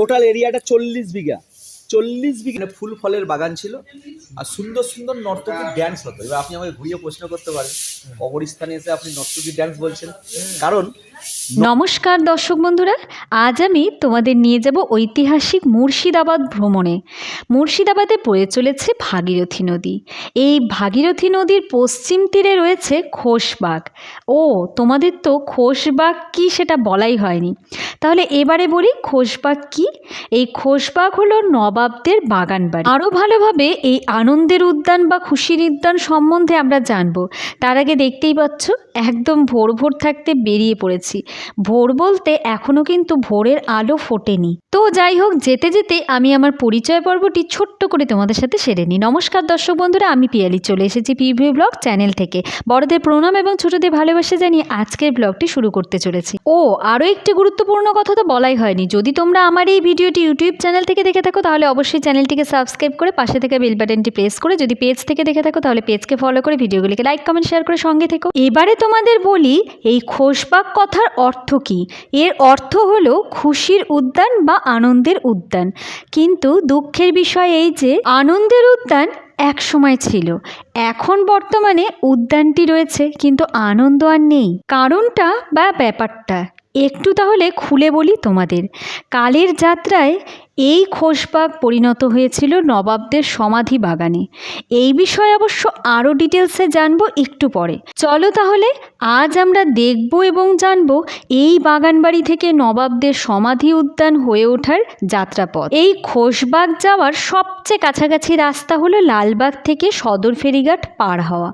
Total এরিয়াটা চল্লিশ বিঘা। চল্লিশ বিঘা। ফুল ফলের বাগান ছিল। আর সুন্দর সুন্দর নর্তকী ড্যান্স হতো। এবার আপনি আমাকে ঘুরিয়ে প্রশ্ন করতে পারেন। অবরিস্থানে এসে আপনি নর্তকী ড্যান্স বলছেন। কারণ নমস্কার দর্শক বন্ধুরা, আজ আমি তোমাদের নিয়ে যাব ঐতিহাসিক মুর্শিদাবাদ ভ্রমণে। মুর্শিদাবাদে পড়ে চলেছে ভাগীরথী নদী। এই ভাগীরথী নদীর পশ্চিম তীরে রয়েছে খোশবাগ। ও, তোমাদের তো খোশবাগ কি সেটা বলাই হয়নি। তাহলে এবারে বলি খোশবাগ কি? এই খোশবাগ হলো নবাবদের বাগান বাড়ি। আরও ভালোভাবে এই আনন্দের উদ্যান বা খুশির উদ্যান সম্বন্ধে আমরা জানব। তার আগে দেখতেই পাচ্ছ, একদম ভোর ভোর থাকতে বেরিয়ে পড়েছি। ভোর বলতে এখনও কিন্তু ভোরের আলো ফোটেনি। তো যাই হোক, যেতে যেতে আমি আমার পরিচয় পর্বটি ছোট্ট করে তোমাদের সাথে সেরে নিই। নমস্কার দর্শক বন্ধুরা, আমি পিয়ালি, চলে এসেছি পিভি ব্লগ চ্যানেল থেকে। বড়দের প্রণাম এবং ছোটদের ভালোবাসা জানিয়ে আজকের ব্লগটি শুরু করতে চলেছি। ও, আরও একটি গুরুত্বপূর্ণ কথা তো বলাই হয়নি। যদি তোমরা আমার এই ভিডিওটি ইউটিউব চ্যানেল থেকে দেখে থাকো, তাহলে অবশ্যই চ্যানেলটিকে সাবস্ক্রাইব করে পাশে থেকে বেল বাটনটি প্রেস করে যদি পেজ থেকে দেখে থাকো, তাহলে পেজকে ফলো করে ভিডিওগুলিকে লাইক কমেন্ট শেয়ার করে সঙ্গে থেকো। এবারে তোমাদের বলি, এই খোশবাগ কথার অর্থ কী? এর অর্থ হল খুশির উদ্যান বা আনন্দের উদ্যান। কিন্তু দুঃখের বিষয় এই যে, আনন্দের উদ্যান এক সময় ছিল। এখন বর্তমানে উদ্যানটি রয়েছে, কিন্তু আনন্দ আর নেই। কারণটা বা ব্যাপারটা একটু তাহলে খুলে বলি তোমাদের। কালের যাত্রায় এই খোশবাগ পরিণত হয়েছিল নবাবদের সমাধি বাগানে। এই বিষয়ে অবশ্য আরও ডিটেলসে জানব একটু পরে। চলো তাহলে, আজ আমরা দেখব এবং জানব এই বাগানবাড়ি থেকে নবাবদের সমাধি উদ্যান হয়ে ওঠার যাত্রাপথ। এই খোশবাগ যাওয়ার সবচেয়ে কাছাকাছি রাস্তা হলো লালবাগ থেকে সদর ফেরিঘাট পার হওয়া।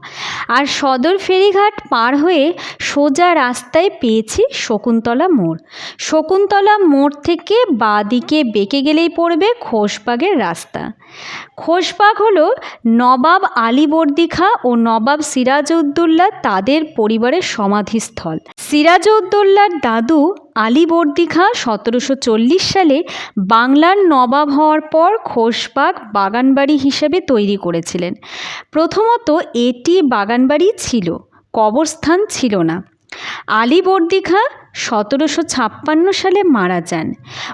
আর সদর ফেরিঘাট পার হয়ে সোজা রাস্তায় পেয়েছি শকুন্তলা মোড়। শকুন্তলা মোড় থেকে বাঁ দিকে বেঁকে গেলেই পড়বে খোশবাগের রাস্তা। খোশবাগ হলো নবাব আলীবর্দী খাঁ ও নবাব সিরাজউদ্দৌলা তাদের পরিবারের সমাধিস্থল। সিরাজউদ্দৌলার দাদু আলীবর্দী খাঁ সতেরোশো চল্লিশ সালে বাংলার নবাব হওয়ার পর খোশবাগ বাগানবাড়ি হিসেবে তৈরি করেছিলেন। প্রথমত এটি বাগানবাড়ি ছিল, কবরস্থান ছিল না। আলীবর্দী খাঁ সতেরোশো ছাপ্পান্ন সালে মারা যান।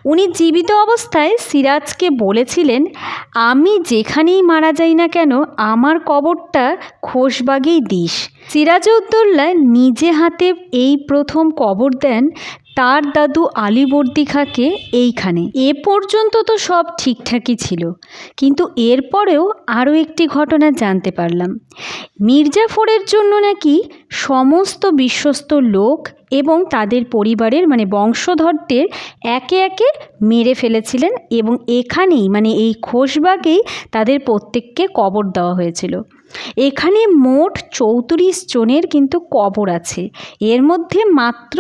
উনি জীবিত অবস্থায় সিরাজকে বলেছিলেন, আমি যেখানেই মারা যাই না কেন, আমার কবরটা খোশবাগেই দিস। সিরাজউদ্দৌল্লা নিজে হাতে এই প্রথম কবর দেন তার দাদু আলীবর্দী খাঁকে এইখানে। এ পর্যন্ত তো সব ঠিকঠাকই ছিল। কিন্তু এরপরেও আরও একটি ঘটনা জানতে পারলাম। মির্জাফরের জন্য নাকি সমস্ত বিশ্বস্ত লোক এবং তাদের পরিবারের মানে বংশধরদের একে একে মেরে ফেলেছিলেন এবং এখানেই মানে এই খোশবাগেই তাদের প্রত্যেককে কবর দেওয়া হয়েছিল। এখানে মোট চৌত্রিশ জনের কিন্তু কবর আছে। এর মধ্যে মাত্র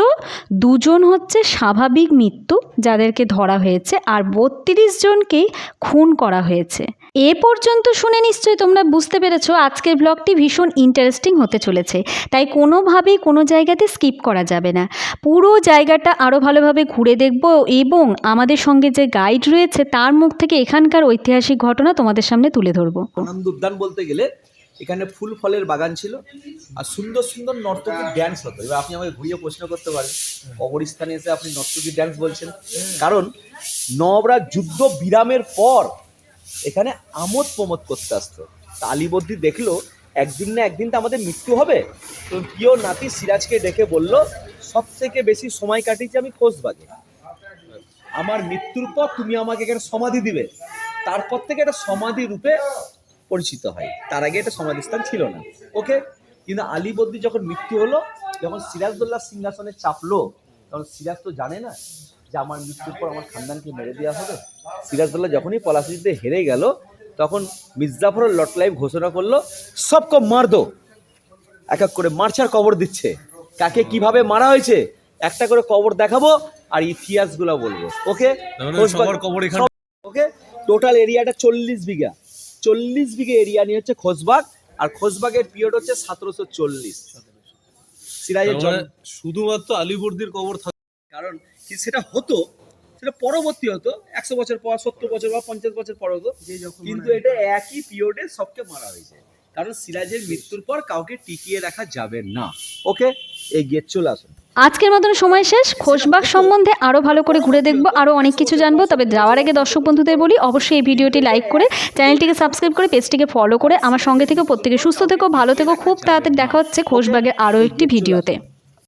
দুজন হচ্ছে স্বাভাবিক মৃত্যু, যাদেরকে ধরা হয়েছে, আর বত্রিশ জনকেই খুন করা হয়েছে। এ পর্যন্ত শুনে নিশ্চয়ই তোমরা বুঝতে পেরেছ, আজকের ব্লগটি ভীষণ ইন্টারেস্টিং হতে চলেছে। তাই কোনোভাবেই কোনো জায়গাতে স্কিপ করা যাবে না। পুরো জায়গাটা আরও ভালোভাবে ঘুরে দেখব এবং আমাদের সঙ্গে যে গাইড রয়েছে, তার মুখ থেকে এখানকার ঐতিহাসিক ঘটনা তোমাদের সামনে তুলে ধরবো। বলতে গেলে এখানে ফুল ফলের বাগান ছিল আর সুন্দর সুন্দর নর্তকী ড্যান্স হতো। এবার আপনি আমাকে ঘুরিয়ে প্রশ্ন করতে পারেন। অপরিস্থানে এসে আপনি নর্তকী ড্যান্স বলছেন। কারণ নবরা যুদ্ধ বিরামের পর এখানে আমোদ প্রমোদ করতে আসতো। তা আলীবর্দী দেখল, একদিন না একদিন তো আমাদের মৃত্যু হবে। তো প্রিয় নাতি সিরাজকে ডেকে বলল সব থেকে বেশি সময় কাটিয়েছি আমি খোঁজবাগে আমার মৃত্যুর পর তুমি আমাকে এখানে সমাধি দিবে। তারপর থেকে এটা সমাধি রূপে পরিচিত হয়। তার আগে এটা সমাধিস্থান ছিল না। ওকে? কিন্তু আলীবর্দী যখন মৃত্যু হলো যখন সিরাজদৌল্লাহ সিংহাসনে চাপলো তখন সিরাজ তো জানে না যে আমার মৃত্যুর পর আমার খানদানকে মেরে দেওয়া হবে। সিরাজদৌল্লাহ যখনই পলাশিতে হেরে গেল তখন মির্জাফর লটলাইভ ঘোষণা করল সবকে মার দো। এক এক করে মারছার কবর দিচ্ছে। কাকে কীভাবে মারা হয়েছে একটা করে কবর দেখাবো আর ইতিহাসগুলো বলব। ওকে? এখানে ওকে? টোটাল এরিয়াটা চল্লিশ বিঘা। চল্লিশ বিঘা এরিয়া নিয়ে হচ্ছে খোসবাগ আর খোসবাগের পিরিয়ড হচ্ছে সতেরোশো চল্লিশ। সিরাজের মানে শুধুমাত্র আলিবর্দির কবর থাকে কারণ কি সেটা হতো সেটা পরবর্তী হতো একশো বছর পর সত্তর বছর বা পঞ্চাশ বছর পর হতো কিন্তু এটা একই পিরিয়ডে সবকে মারা হয়েছে। কারণ সিরাজের মৃত্যুর পর কাউকে টিকিয়ে রাখা যাবে না। ওকে এগিয়ে চলে আসুন। আজকের মতন সময় শেষ। খোশবাগ সম্বন্ধে আরও ভালো করে ঘুরে দেখব আরও অনেক কিছু জানব। তবে যাওয়ার আগে দর্শক বন্ধুদের বলি, অবশ্যই এই ভিডিওটি লাইক করে, চ্যানেলটিকে সাবস্ক্রাইব করে, পেজটিকে ফলো করে, আমার সঙ্গে থেকে প্রত্যেকে সুস্থ থেকো, ভালো থেকো। খুব তাড়াতাড়ি দেখা হচ্ছে খোশবাগের আরও একটি ভিডিওতে।